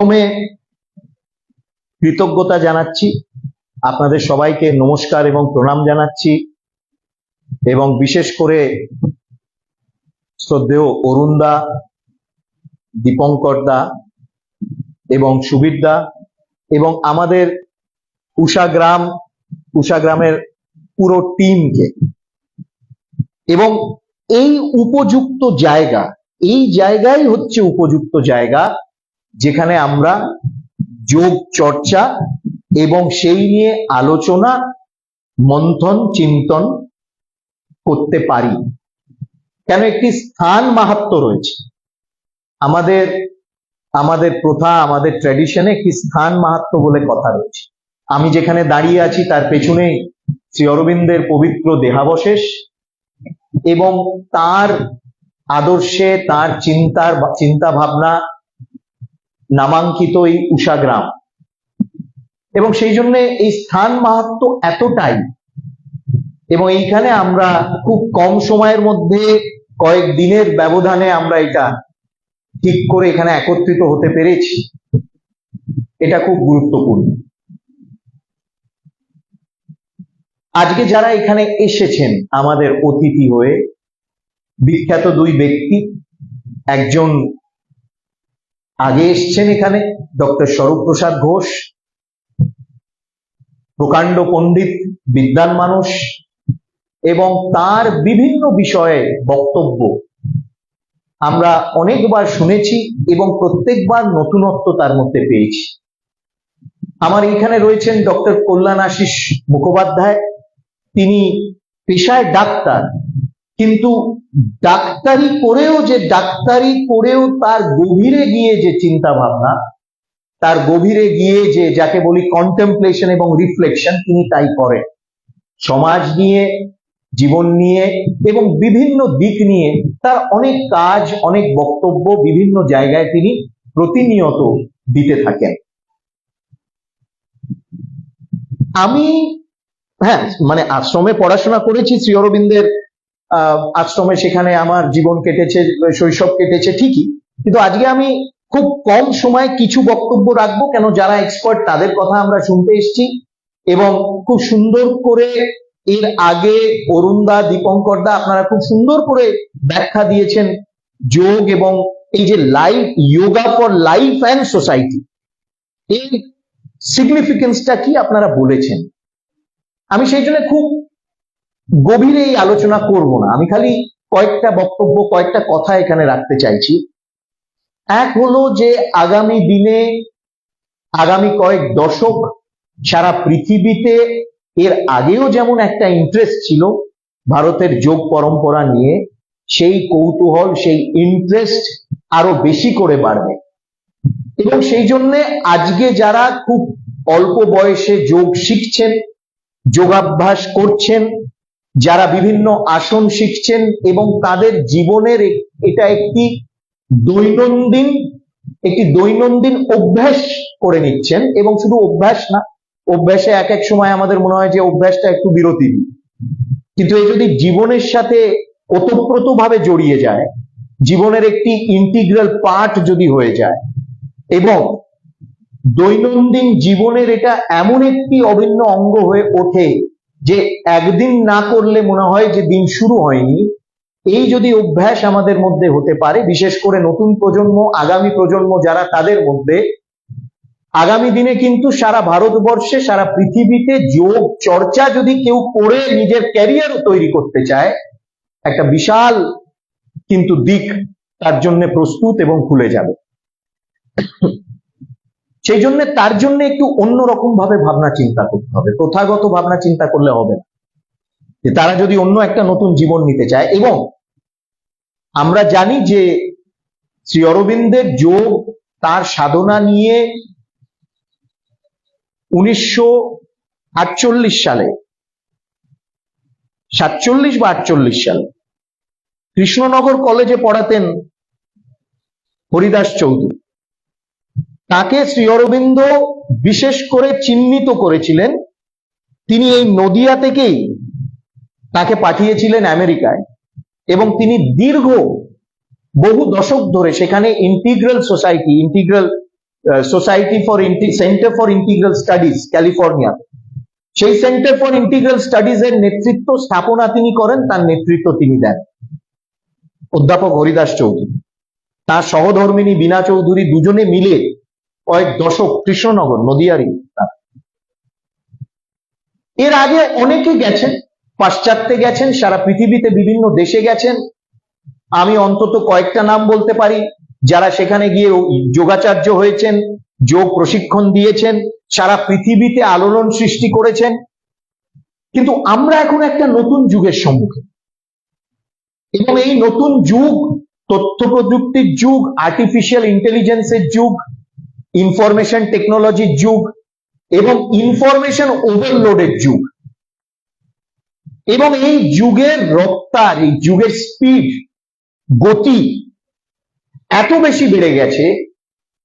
প্রথমে কৃতজ্ঞতা জানাচ্ছি। আপনাদের সবাইকে নমস্কার এবং প্রণাম জানাচ্ছি। এবং বিশেষ করে শ্রদ্ধেয় অরুণদা, দীপঙ্কর দা এবং সুবীর দা এবং আমাদের উষাগ্রাম উষাগ্রামের পুরো টিমকে। এবং এই উপযুক্ত জায়গা, এই জায়গাই হচ্ছে উপযুক্ত জায়গা। যেখানে আমরা যোগ চর্চা এবং সেই নিয়ে আলোচনা, মন্থন, চিন্তন করতে পারি। কেন একটি স্থান মাহাত্ম রয়েছে? আমাদের আমাদের প্রথা, আমাদের ট্র্যাডিশনে একটি স্থান মাহাত্ম বলে কথা রয়েছে। আমি যেখানে দাঁড়িয়ে আছি, তার পেছনেই শ্রী অরবিন্দের পবিত্র দেহাবশেষ এবং তার আদর্শে, তার চিন্তার চিন্তা ভাবনা নামাঙ্কিত এই উষা গ্রাম। এবং সেই জন্য এই স্থান মাহাত্ম এতটাই। এবং এইখানে আমরা খুব কম সময়ের মধ্যে কয়েক দিনের ব্যবধানে আমরা এটা ঠিক করে এখানে একত্রিত হতে পেরেছি। এটা খুব গুরুত্বপূর্ণ। আজকে যারা এখানে এসেছেন আমাদের অতিথি হয়ে, বিখ্যাত দুই ব্যক্তি, একজন আগে এসছেন এখানে ডক্টর স্বরূপ প্রসাদ ঘোষ, প্রকাণ্ড পণ্ডিত বিদ্যান মানুষ, এবং তার বিভিন্ন বিষয়ে বক্তব্য। আমরা অনেকবার শুনেছি এবং প্রত্যেকবার নতুনত্ব তার মধ্যে পেয়েছি। আমার এখানে রয়েছেন ডক্টর কল্যাণ আশিস মুখোপাধ্যায়। তিনি পেশায় ডাক্তার। কিন্তু ডাক্তারি করেও যে, ডাক্তারি করেও তার গভীরে গিয়ে যে চিন্তা ভাবনা তার গভীরে গিয়ে যে, যাকে বলি কন্টেম্পলেশন এবং রিফ্লেকশন তিনি তাই করেন। সমাজ নিয়ে, জীবন নিয়ে এবং বিভিন্ন দিক নিয়ে তার অনেক কাজ, অনেক বক্তব্য বিভিন্ন জায়গায় তিনি প্রতিনিয়ত দিতে থাকেন। আমি হ্যাঁ মানে আশ্রমে পড়াশোনা করেছি শ্রী অরবিন্দের আশ্রমে সেখানে আমার জীবন কেটেছে, শৈশব কেটেছে ঠিকই। কিন্তু আজকে আমি খুব কম সময় কিছু বক্তব্য রাখব, কেন যারা এক্সপার্ট তাদের কথা আমরা শুনতে এসেছি। এবং খুব সুন্দর করে এর আগে অরুণদা দীপঙ্কর দা, আপনারা খুব সুন্দর করে ব্যাখ্যা দিয়েছেন যোগ এবং এই যে life yoga for life and society এই সিগনিফিকেন্সটা কি আপনারা বলেছেন? আমি সেই জন্য খুব গভীরে এই আলোচনা করব না। আমি খালি কয়েকটা বক্তব্য, কয়েকটা কথা এখানে রাখতে চাইছি। এক হলো যে, আগামী দিনে, আগামী কয়েক দশক সারা পৃথিবীতে এর আগেও যেমন একটা ইন্টারেস্ট ছিল ভারতের যোগ পরম্পরা নিয়ে, সেই কৌতূহল, সেই ইন্টারেস্ট আরও বেশি করে বাড়বে। এবং সেই জন্য আজকে যারা খুব অল্প বয়সে যোগ শিখছেন, যোগাভ্যাস করছেন যারা বিভিন্ন আসন শিখছেন এবং তাদের জীবনের এটা একটি দৈনন্দিন একটি দৈনন্দিন অভ্যাস করে নিচ্ছেন এবং শুধু অভ্যাস না, অভ্যাসে এক এক সময় আমাদের মনে হয় যে অভ্যাসটা একটু বিরতি। কিন্তু এই যদি জীবনের সাথে ওতপ্রোত ভাবে জড়িয়ে যায়, জীবনের একটি ইন্টিগ্রাল পার্ট যদি হয়ে যায়, এবং দৈনন্দিন জীবনের এটা এমন একটি অভিন্ন অঙ্গ হয়ে ওঠে যে একদিন না করলে মনে হয় যে দিন শুরু হয়নি, এই যদি অভ্যাস আমাদের মধ্যে হতে পারে, বিশেষ করে নতুন প্রজন্ম, আগামী প্রজন্ম যারা তাদের মধ্যে, আগামী দিনে কিন্তু সারা ভারতবর্ষে, সারা পৃথিবীতে যোগ, চর্চা যদি কেউ করে নিজের ক্যারিয়ারও তৈরি করতে চায়, একটা বিশাল কিন্তু দিক তার জন্য প্রস্তুত এবং খুলে যাবে। সেই জন্য তার জন্য একটু অন্যরকম ভাবে ভাবনা চিন্তা করতে হবে। প্রথাগত ভাবনা চিন্তা করলে হবে না। যে তারা যদি অন্য একটা নতুন জীবন নিতে চায় এবং আমরা জানি যে শ্রী অরবিন্দের যোগ তার সাধনা নিয়ে উনিশশো আটচল্লিশ সালে, সাতচল্লিশ বা আটচল্লিশ সালে কৃষ্ণনগর কলেজে পড়াতেন হরিদাস চৌধুরী। তাকে শ্রী অরবিন্দ বিশেষ করে চিহ্নিত করেছিলেন। তিনি এই নদিয়া থেকেই তাকে পাঠিয়েছিলেন আমেরিকায় এবং তিনি দীর্ঘ বহু দশক ধরে সেখানে integral society integral society for centre for integral studies, California. সেই সেন্টার ফর ইন্টিগ্রাল স্টাডিজ এর নেতৃত্ব স্থাপনা তিনি করেন, তার নেতৃত্ব তিনি দেন। অধ্যাপক হরিদাস চৌধুরী। তার সহধর্মিনী বীণা চৌধুরী দুজনে মিলে কয়েক দশক কৃষ্ণনগর নদিয়ারি এর আগে অনেকে গেছেন, পাশ্চাত্যে গেছেন, সারা পৃথিবীতে বিভিন্ন দেশে গেছেন। আমি অন্তত কয়েকটা নাম বলতে পারি, যারা সেখানে গিয়ে যোগাচার্য হয়েছেন, যোগ প্রশিক্ষণ দিয়েছেন, সারা পৃথিবীতে আলোড়ন সৃষ্টি করেছেন। কিন্তু আমরা এখন একটা নতুন যুগের সম্মুখে এবং এই নতুন যুগ তথ্য প্রযুক্তির যুগ আর্টিফিশিয়াল ইন্টেলিজেন্সের যুগ ইনফরমেশন টেকনোলজির যুগ এবং ইনফরমেশন ওভারলোডের যুগ এবং এই যুগের রপ্তার এই যুগের স্পিড গতি এত বেশি বেড়ে গেছে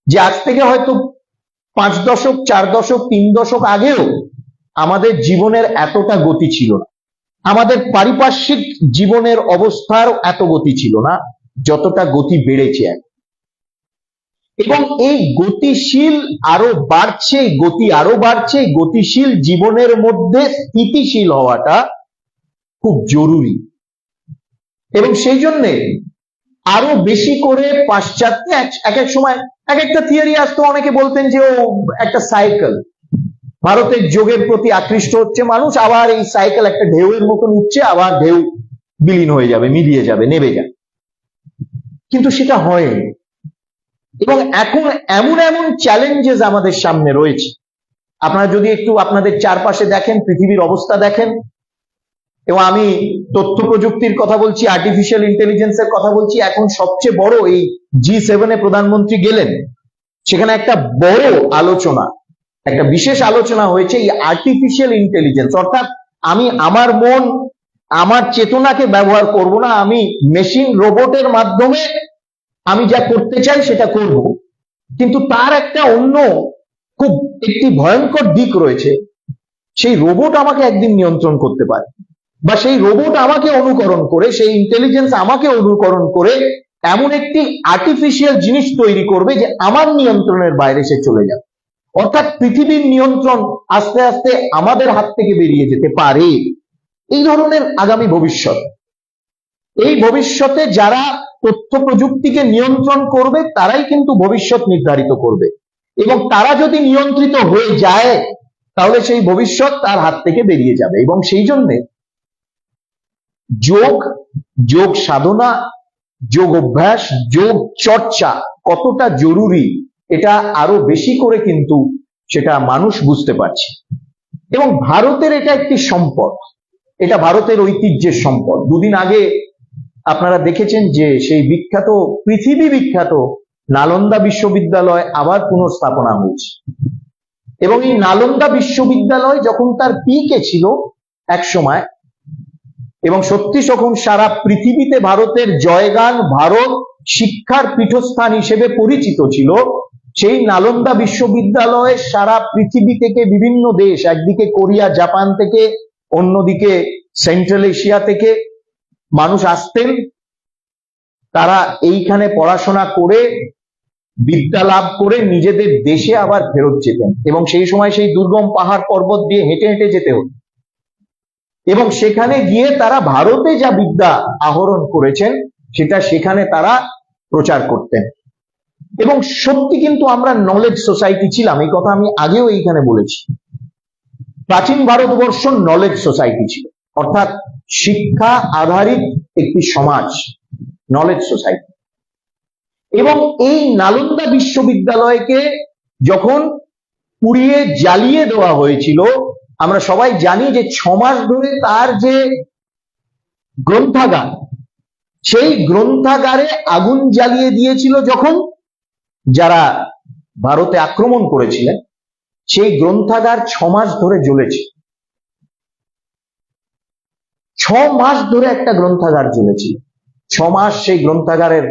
যে আজ থেকে হয়তো পাঁচ দশক, চার দশক, তিন দশক আগেও আমাদের জীবনের এতটা গতি ছিল না আমাদের পারিপার্শ্বিক জীবনের অবস্থার এত গতি ছিল না, যতটা গতি বেড়েছে এখন। এবং এই গতিশীল আরও বাড়ছে, গতি আরও বাড়ছে, গতিশীল জীবনের মধ্যে স্থিতিশীল হওয়াটা খুব জরুরি। এবং সেই জন্যে আরও বেশি করে পাশ্চাত্যে, এক এক সময়, এক একটা থিওরি আসতো অনেকে বলতেন যে ও একটা সাইকেল ভারতের যোগের প্রতি আকৃষ্ট হচ্ছে মানুষ, আবার এই সাইকেল একটা ঢেউয়ের মতন উঠছে, আবার ঢেউ বিলীন হয়ে যাবে, মিলিয়ে যাবে, নেবে যাবে কিন্তু সেটা হয়নি। এবং এখন এমন এমন চ্যালেঞ্জেস আমাদের সামনে রয়েছে। আপনারা যদি একটু আপনাদের চারপাশে দেখেন, পৃথিবীর অবস্থা দেখেন, এবং আমি তথ্য প্রযুক্তির কথা বলছি আর্টিফিশিয়াল ইন্টেলিজেন্সের কথা বলছি, এখন সবচেয়ে বড় এই জি সেভেনে প্রধানমন্ত্রী গেলেন, সেখানে একটা বড় আলোচনা, একটা বিশেষ আলোচনা হয়েছে এই আর্টিফিশিয়াল ইন্টেলিজেন্স অর্থাৎ আমি আমার মন, আমার চেতনাকে ব্যবহার করব না, আমি মেশিন রোবটের মাধ্যমে আমি যা করতে চাই সেটা করব। কিন্তু তার একটা অন্য খুব একটি ভয়ঙ্কর দিক রয়েছে। সেই রোবট আমাকে একদিন নিয়ন্ত্রণ করতে পারে বা সেই রোবট আমাকে অনুকরণ করে, সেই ইন্টেলিজেন্স আমাকে অনুকরণ করে এমন একটি আর্টিফিশিয়াল জিনিস তৈরি করবে যে আমার নিয়ন্ত্রণের বাইরে সে চলে যাবে। অর্থাৎ পৃথিবীর নিয়ন্ত্রণ আস্তে আস্তে আমাদের হাত থেকে বেরিয়ে যেতে পারে। এই ধরনের আগামী ভবিষ্যৎ। এই ভবিষ্যতে যারা তথ্য প্রযুক্তিকে নিয়ন্ত্রণ করবে, তারাই কিন্তু ভবিষ্যৎ নির্ধারিত করবে। এবং তারা যদি নিয়ন্ত্রিত হয়ে যায়, তাহলে সেই ভবিষ্যৎ তার হাত থেকে বেরিয়ে যাবে। এবং সেই জন্যে যোগ যোগ সাধনা, যোগ অভ্যাস, যোগ চর্চা কতটা জরুরি, এটা আরও বেশি করে কিন্তু সেটা মানুষ বুঝতে পারছে। এবং ভারতের এটা একটি সম্পদ। এটা ভারতের ঐতিহ্যের সম্পদ। দুদিন আগে আপনারা দেখেছেন যে সেই বিখ্যাত, পৃথিবী বিখ্যাত নালন্দা বিশ্ববিদ্যালয় আবার পুনঃস্থাপনা হয়েছে। এবং এই নালন্দা বিশ্ববিদ্যালয় যখন তার পিকে ছিল এক সময় এবং সত্যি তখন সারা পৃথিবীতে ভারতের জয়গান ভারত শিক্ষার পীঠস্থান হিসেবে পরিচিত ছিল, সেই নালন্দা বিশ্ববিদ্যালয়ে সারা পৃথিবী থেকে বিভিন্ন দেশ, একদিকে কোরিয়া, জাপান থেকে, অন্যদিকে সেন্ট্রাল এশিয়া থেকে মানুষ আসতেন, তারা এইখানে পড়াশোনা করে, বিদ্যা লাভ করে নিজেদের দেশে আবার ফেরত যেতেন এবং সেই সময় সেই দুর্গম পাহাড় পর্বত দিয়ে হেঁটে হেঁটে যেতে হতো। এবং সেখানে গিয়ে তারা ভারতে যা বিদ্যা আহরণ করেছেন, সেটা সেখানে তারা প্রচার করতেন। এবং সত্যি কিন্তু আমরা নলেজ সোসাইটি ছিলাম, এই কথা আমি আগেও এইখানে বলেছি। প্রাচীন ভারতবর্ষ নলেজ সোসাইটি ছিল, অর্থাৎ শিক্ষা আধারিত একটি সমাজ নলেজ সোসাইটি এবং এই নালন্দা বিশ্ববিদ্যালয়কে যখন পুড়িয়ে জ্বালিয়ে দেওয়া হয়েছিল, আমরা সবাই জানি যে ছ মাস ধরে তার যে গ্রন্থাগার, সেই গ্রন্থাগারে আগুন জ্বালিয়ে দিয়েছিল যখন যারা ভারতে আক্রমণ করেছিলেন, সেই গ্রন্থাগার ছ মাস ধরে জ্বলেছে। ছ মাস ধরে একটা গ্রন্থাগার জ্বলেছিল ছ মাস সেই গ্রন্থাগারের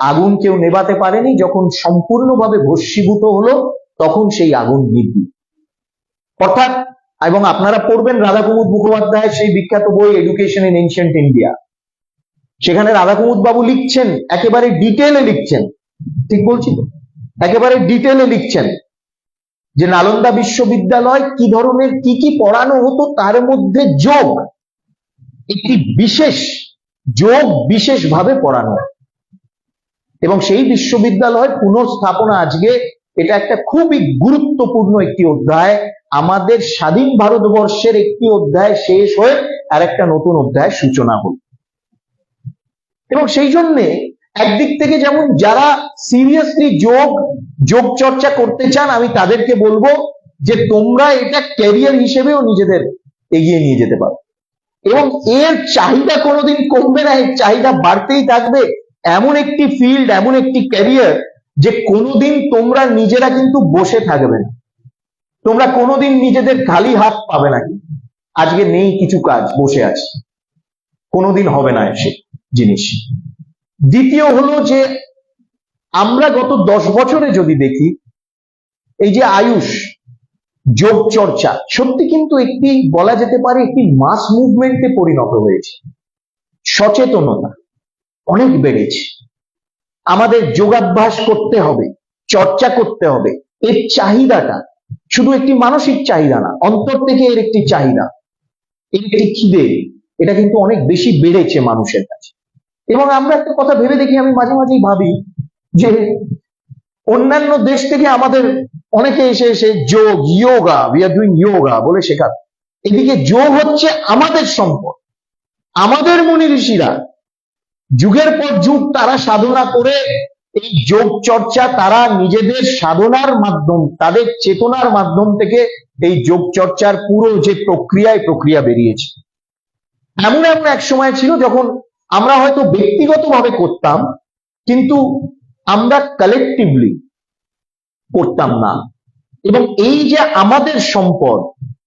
আগুন কেউ নেবাতে পারেনি, যখন সম্পূর্ণভাবে ভস্মীভূত হলো, তখন সেই আগুন নিবি অর্থাৎ, এবং আপনারা পড়বেন রাধাকুমুদ মুখোপাধ্যায়ের সেই বিখ্যাত বই এডুকেশন ইন এনশিয়েন্ট ইন্ডিয়া সেখানে রাধাকুমুদ বাবু লিখছেন, একেবারে ডিটেলে লিখছেন। ঠিক বলছি তো? একেবারে ডিটেলে লিখছেন যে, নালন্দা বিশ্ববিদ্যালয় কি ধরনের, কি কি পড়ানো হতো, তার মধ্যে যোগ একটি বিশেষ যোগ বিশেষভাবে পড়ানো। এবং সেই বিশ্ববিদ্যালয় পুনঃস্থাপনা আজকে এটা একটা খুবই গুরুত্বপূর্ণ একটি অধ্যায়। আমাদের স্বাধীন ভারতবর্ষের একটি অধ্যায় শেষ হয়ে আর একটা নতুন অধ্যায় সূচনা হল। এবং সেই জন্যে একদিক থেকে যেমন যারা সিরিয়াসলি যোগ যোগ চর্চা করতে চান, আমি তাদেরকে বলব যে তোমরা এটা ক্যারিয়ার হিসেবেও নিজেদের এগিয়ে নিয়ে যেতে পারো। এবং এর চাহিদা কোনোদিন কমবে না, এর চাহিদা বাড়তেই থাকবে। এমন একটি ফিল্ড এমন একটি ক্যারিয়ার যে কোনোদিন তোমরা নিজেরা কিন্তু বসে থাকবে না। তোমরা কোনোদিন নিজেদের খালি হাত পাবে না। আজকে নেই কিছু কাজ, বসে আছে। কোনোদিন হবে না সে জিনিস। দ্বিতীয় হলো যে, আমরা গত দশ বছরে যদি দেখি, এই যে আয়ুষ যোগ চর্চা। সত্যি কিন্তু একটি বলা যেতে পারে একটি মাস মুভমেন্টে পরিণত হয়েছে। সচেতনতা অনেক বেড়েছে। আমাদের যোগাভ্যাস করতে হবে, চর্চা করতে হবে। এর চাহিদাটা শুধু একটি মানসিক চাহিদা না, অন্তর থেকে এর একটি চাহিদা। এর একটি খিদে, এটা কিন্তু অনেক বেশি বেড়েছে মানুষের কাছে। এবং আমরা একটা কথা ভেবে দেখি, আমি মাঝে মাঝেই ভাবি যে অন্যান্য দেশ থেকে আমাদের অনেকে এসে এসে যোগ yoga we are doing yoga বলে শেখার এদিকে যোগ হচ্ছে আমাদের সম্পদ। আমাদের মুনি ঋষিরা যুগের পর যুগ তারা সাধনা করে, এই যোগ চর্চা তারা নিজেদের সাধনার মাধ্যম, তাদের চেতনার মাধ্যম থেকে এই যোগ চর্চার পুরো যে প্রক্রিয়ায় প্রক্রিয়া বেরিয়েছে। এমন এমন এক সময় ছিল যখন আমরা হয়তো ব্যক্তিগতভাবে করতাম, কিন্তু আমরা কালেকটিভলি করতাম না। এবং এই যে আমাদের সম্পদ,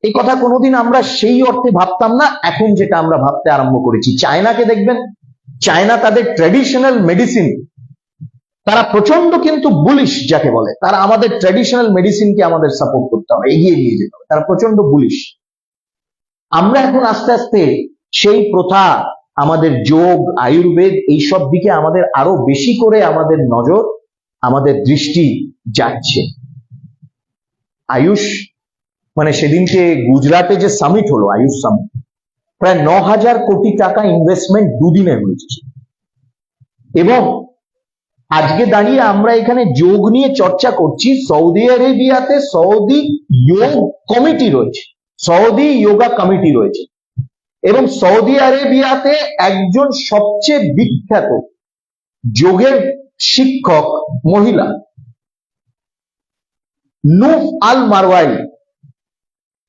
এই কথা কোনোদিন আমরা সেই অর্থে ভাবতাম না, এখন যেটা আমরা ভাবতে আরম্ভ করেছি। চায়নাকে দেখবেন, চায়না তাদের ট্র্যাডিশনাল মেডিসিন তারা প্রচণ্ড কিন্তু বুলিশ যাকে বলে, তারা আমাদের ট্র্যাডিশনাল মেডিসিনকে আমাদের সাপোর্ট করতে হবে, এগিয়ে নিয়ে যেতে হবে, তারা প্রচণ্ড বুলিশ আমরা এখন আস্তে আস্তে সেই প্রথা, আমাদের যোগ, আয়ুর্বেদ, এইসব দিকে আমাদের আরও বেশি করে আমাদের নজর, আমাদের দৃষ্টি যাচ্ছে। আয়ুষ মানে সেদিনকে গুজরাটে যে সামিট হলো, আয়ুষ সামিট প্রায় ন হাজার কোটি টাকা ইনভেস্টমেন্ট দুদিনে হয়েছে। এবং আজকে দাঁড়িয়ে আমরা এখানে যোগ নিয়ে চর্চা করছি, সৌদি আরেবিয়াতে সৌদি যোগ কমিটি রয়েছে, সৌদি যোগা কমিটি রয়েছে। এবং সৌদি আরেবিয়াতে একজন সবচেয়ে বিখ্যাত যোগের শিক্ষক মহিলা নুফ আল মারওয়াই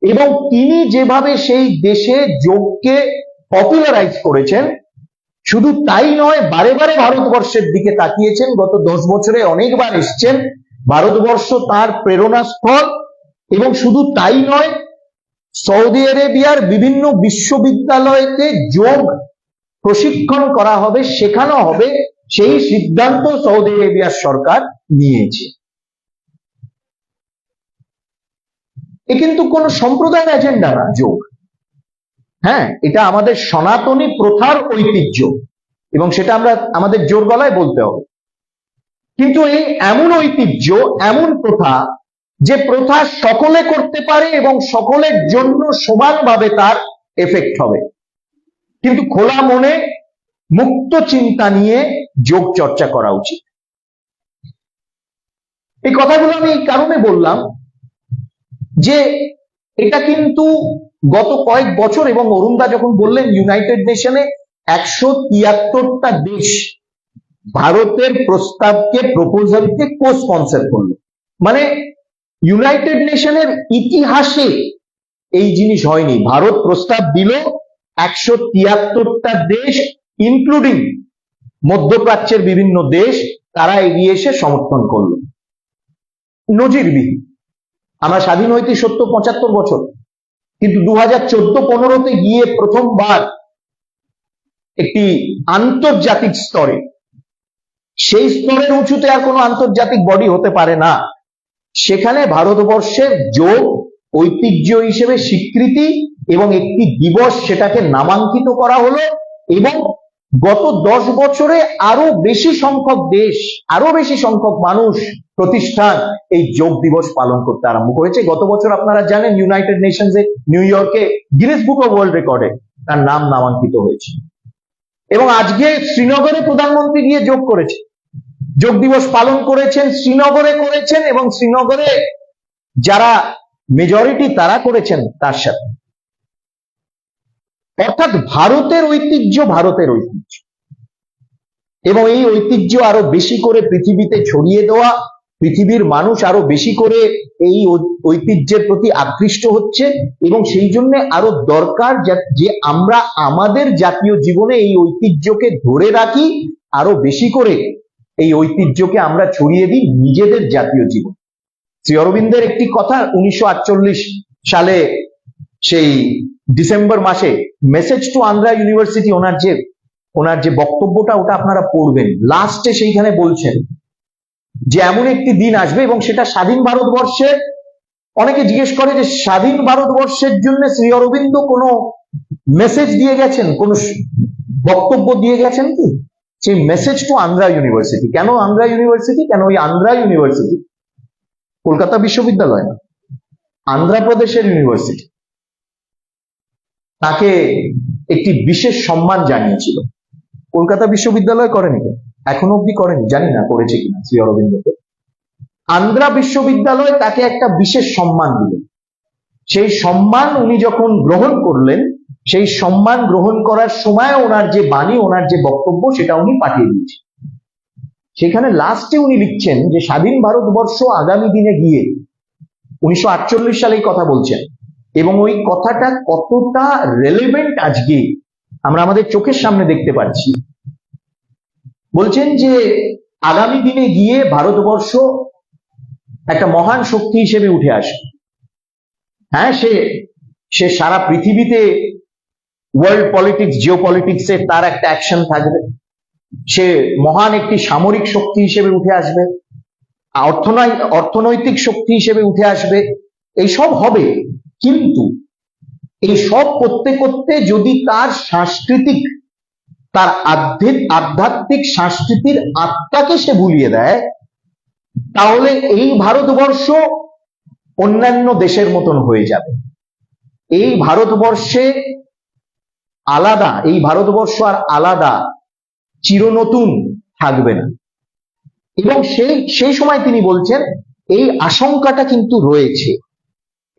এবং তিনি যেভাবে সেই দেশে যোগকে পপুলারাইজ করেছেন, শুধু তাই নয়, বারে বারে ভারতবর্ষের দিকে তাকিয়েছেন। গত দশ বছরে অনেকবার এসছেন। ভারতবর্ষ তার প্রেরণাস্থল এবং শুধু তাই নয়, সৌদি আরেবিয়ার বিভিন্ন বিশ্ববিদ্যালয়তে যোগ প্রশিক্ষণ করা হবে, শেখানো হবে, সেই সিদ্ধান্ত সৌদি আরেবিয়ার সরকার নিয়েছে। এ কিন্তু কোন সম্প্রদায়ের এজেন্ডা না, যোগ। হ্যাঁ এটা আমাদের সনাতনী প্রথার ঐতিহ্য, এবং সেটা আমরা আমাদের জোর গলায় বলতে হবে। কিন্তু এই এমন ঐতিহ্য, এমন প্রথা, যে প্রথা সকলে করতে পারে এবং সকলের জন্য সমানভাবে তার এফেক্ট হবে। কিন্তু খোলা মনে মুক্ত চিন্তা নিয়ে যোগ চর্চা করা উচিত। এই কথাগুলো আমি এই কারণে বললাম যে এটা কিন্তু গত কয়েক বছর এবং অরুণদা যখন বললেন ইউনাইটেড নেশনে একশো তিয়াত্তরটা দেশ ভারতের প্রস্তাবকে প্রপোজালকে কো স্পন্সর করল। মানে ইউনাইটেড নেশনের ইতিহাসে এই জিনিস হয়নি। ভারত প্রস্তাব দিল একশো তিয়াত্তরটা দেশ ইনক্লুডিং মধ্যপ্রাচ্যের বিভিন্ন দেশ, তারা এগিয়ে এসে সমর্থন করল। নজিরবিহীন। আমরা স্বাধীন হইতে সত্য পঁচাত্তর বছর। কিন্তু দু হাজার চোদ্দ পনেরোতে গিয়ে প্রথমবার একটি আন্তর্জাতিক স্তরে, সেই স্তরের উঁচুতে আর কোনো আন্তর্জাতিক বডি হতে পারে না। সেখানে ভারতবর্ষের যোগ, ঐতিহ্য হিসেবে স্বীকৃতি এবং একটি দিবস সেটাকে নামাঙ্কিত করা হলো এবং গত দশ বছরে আরও বেশি সংখ্যক দেশ, আরও বেশি সংখ্যক মানুষ প্রতিষ্ঠান এই যোগ দিবস পালন করতে আরম্ভ করেছে। গত বছর আপনারা জানেন ইউনাইটেড নেশনস এ নিউ ইয়র্কে গিনেস বুক অফ ওয়ার্ল্ড রেকর্ডে তার নাম নামাঙ্কিত হয়েছে। এবং আজকে শ্রীনগরে প্রধানমন্ত্রী গিয়ে যোগ করেছে। যোগ দিবস পালন করেছেন, শ্রীনগরে করেছেন এবং শ্রীনগরে যারা মেজরিটি তারা করেছেন তার সাথে। অর্থাৎ ভারতের ঐতিহ্য ভারতের ঐতিহ্য। এবং এই ঐতিহ্য আরও বেশি করে পৃথিবীতে ছড়িয়ে দেওয়া পৃথিবীর মানুষ আরও বেশি করে এই ঐতিহ্যের প্রতি আকৃষ্ট হচ্ছে এবং সেই জন্য আরও দরকার যে আমরা আমাদের জাতীয় জীবনে এই ঐতিহ্যকে ধরে রাখি, আরও বেশি করে এই ঐতিহ্যকে আমরা ছড়িয়ে দিই নিজেদের জাতীয় জীবন। শ্রী অরবিন্দের একটি কথা উনিশশো আটচল্লিশ সালে সেই ডিসেম্বর মাসে মেসেজ টু আন্ধ্রা ইউনিভার্সিটি ওনার যে ওনার যে বক্তব্যটা ওটা আপনারা পড়বেন। লাস্টে সেইখানে বলছেন যে এমন একটি দিন আসবে এবং সেটা স্বাধীন ভারতবর্ষে, অনেকে জিজ্ঞেস করে যে স্বাধীন ভারতবর্ষের জন্য শ্রী অরবিন্দ কোনো মেসেজ দিয়ে গেছেন? কোন বক্তব্য দিয়ে গেছেন কি? সেই মেসেজ টু আন্ধ্রা ইউনিভার্সিটি কেন আন্ধ্রা ইউনিভার্সিটি কেন ওই আন্ধ্রা ইউনিভার্সিটি কলকাতা বিশ্ববিদ্যালয়? না আন্ধ্রপ্রদেশের ইউনিভার্সিটি তাকে একটি বিশেষ সম্মান জানিয়েছিল। কলকাতা বিশ্ববিদ্যালয় করেনি কেন? এখনও অব্দি করেনি, জানি না করেছে কিনা শ্রী অরবিন্দকে আন্ধ্রা বিশ্ববিদ্যালয় তাকে একটা বিশেষ সম্মান দিল সেই সম্মান উনি যখন গ্রহণ করলেন, সেই সম্মান গ্রহণ করার সময় ওনার যে বাণী, ওনার যে বক্তব্য, সেটা উনি পাঠিয়ে দিয়েছেন। সেখানে লাস্টে উনি লিখছেন যে, স্বাধীন ভারতবর্ষ আগামী দিনে গিয়ে উনিশশো সালে কথা বলছেন এবং ওই কথাটা কতটা রেলেভেন্ট আজকে আমরা আমাদের চোখের সামনে দেখতে পাচ্ছি। বলছেন যে আগামী দিনে গিয়ে ভারতবর্ষ একটা মহান শক্তি হিসেবে উঠে আসবে। হ্যাঁ সে সে সারা পৃথিবীতে ওয়ার্ল্ড পলিটিক্স জিও পলিটিক্সে তার একটা অ্যাকশন থাকবে। সে মহান একটি সামরিক শক্তি হিসেবে উঠে আসবে, অর্থনৈ- অর্থনৈতিক শক্তি হিসেবে উঠে আসবে। এইসব হবে, কিন্তু এই সব করতে করতে যদি তার সাংস্কৃতিক তার আধ্যাত্মিক সংস্কৃতির আত্মাকে সে ভুলিয়ে দেয়, তাহলে এই ভারতবর্ষ অন্যান্য দেশের মতন হয়ে যাবে। এই ভারতবর্ষে আলাদা, এই ভারতবর্ষ আর আলাদা চিরনতুন থাকবে না। এবং সেই সেই সময় তিনি বলছেন, এই আশঙ্কাটা কিন্তু রয়েছে।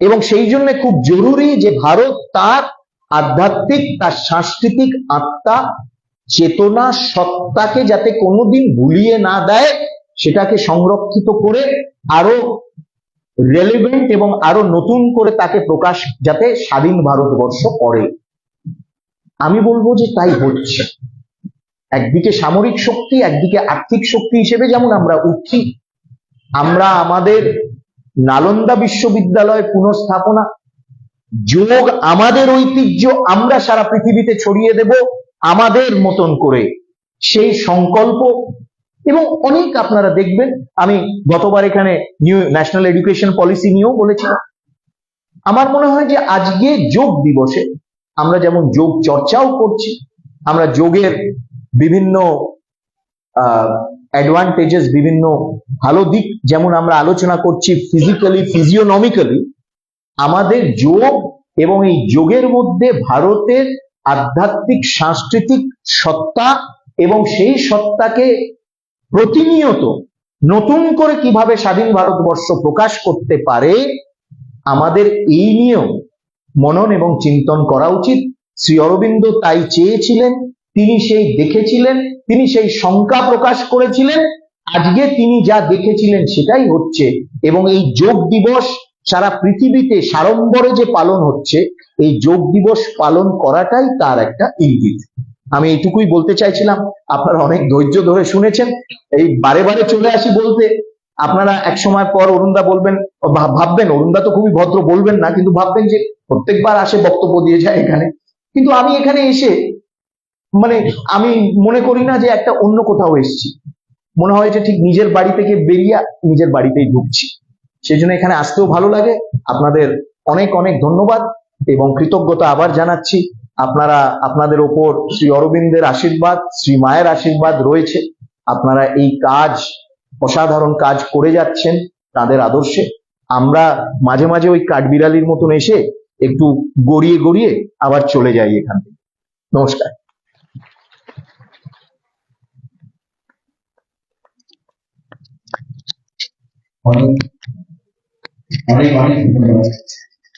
এবং সেই জন্য খুব জরুরি যে ভারত তার আধ্যাত্মিক, তার সাংস্কৃতিক আত্মা চেতনা সত্তাকে যাতে কোনোদিন ভুলিয়ে না দেয়, সেটাকে সংরক্ষিত করে আরও রেলিভেন্ট এবং আরও নতুন করে তাকে প্রকাশ যাতে স্বাধীন ভারতবর্ষ করে। আমি বলব যে তাই হচ্ছে। একদিকে সামরিক শক্তি, একদিকে আর্থিক শক্তি হিসেবে যেমন আমরা উঠছি আমরা আমাদের নালন্দা বিশ্ববিদ্যালয় পুনঃস্থাপনা, যোগ আমাদের ঐতিহ্য, আমরা সারা পৃথিবীতে ছড়িয়ে দেব আমাদের মতন করে সেই সংকল্প এবং অনেক আপনারা দেখবেন, আমি গতবার এখানে নিউ ন্যাশনাল এডুকেশন পলিসি নিয়েও বলেছিলাম, আমার মনে হয় যে আজকে যোগ দিবসে আমরা যেমন যোগ চর্চাও করছি, আমরা যোগের বিভিন্ন অ্যাডভান্টেজেস বিভিন্ন ভালো দিক যেমন আমরা আলোচনা করছি ফিজিক্যালি ফিজিওনমিক্যালি আমাদের যোগ এবং এই যোগের মধ্যে ভারতের আধ্যাত্মিক, সাংস্কৃতিক সত্তা এবং সেই সত্তাকে প্রতিনিয়ত নতুন করে কীভাবে স্বাধীন ভারতবর্ষ প্রকাশ করতে পারে, আমাদের এই নিয়েও মনন এবং চিন্তন করা উচিত। শ্রী অরবিন্দ তাই চেয়েছিলেন, তিনি সেই দেখেছিলেন, তিনি সেই শঙ্কা প্রকাশ করেছিলেন, আজকে তিনি যা দেখেছিলেন সেটাই হচ্ছে। এবং এই যোগ দিবস সারা পৃথিবীতে সাড়ম্বরে যে পালন হচ্ছে এই যোগ দিবস পালন করাটাই তার একটা ইঙ্গিত। আমি এইটুকুই বলতে চাইছিলাম। আপনারা অনেক ধৈর্য ধরে শুনেছেন। এই বারে বারে চলে আসি বলতে। আপনারা এক সময় পর অরুণদা বলবেন ভাববেন, অরুণদা তো খুবই ভদ্র, বলবেন না, কিন্তু ভাববেন যে প্রত্যেকবার আসে বক্তব্য দিয়ে যায় এখানে। কিন্তু আমি এখানে এসে মানে আমি মনে করি না যে একটা অন্য কোথাও এসেছি। মনে হয় যে ঠিক নিজের বাড়ি থেকে বেরিয়ে নিজের বাড়িতেই ঢুকছি। সেই জন্য এখানে আসতেও ভালো লাগে। আপনাদের অনেক অনেক ধন্যবাদ। এবং কৃতজ্ঞতা আবার জানাচ্ছি, আপনারা, আপনাদের ওপর শ্রী অরবিন্দের আশীর্বাদ, শ্রী মায়ের আশীর্বাদ রয়েছে। আপনারা এই কাজ, অসাধারণ কাজ করে যাচ্ছেন তাদের আদর্শে। আমরা মাঝে মাঝে ওই কাঠবিড়ালির মতন এসে একটু গড়িয়ে গড়িয়ে আবার চলে যাই এখান থেকে। নমস্কার। অনেক অনেক অনেক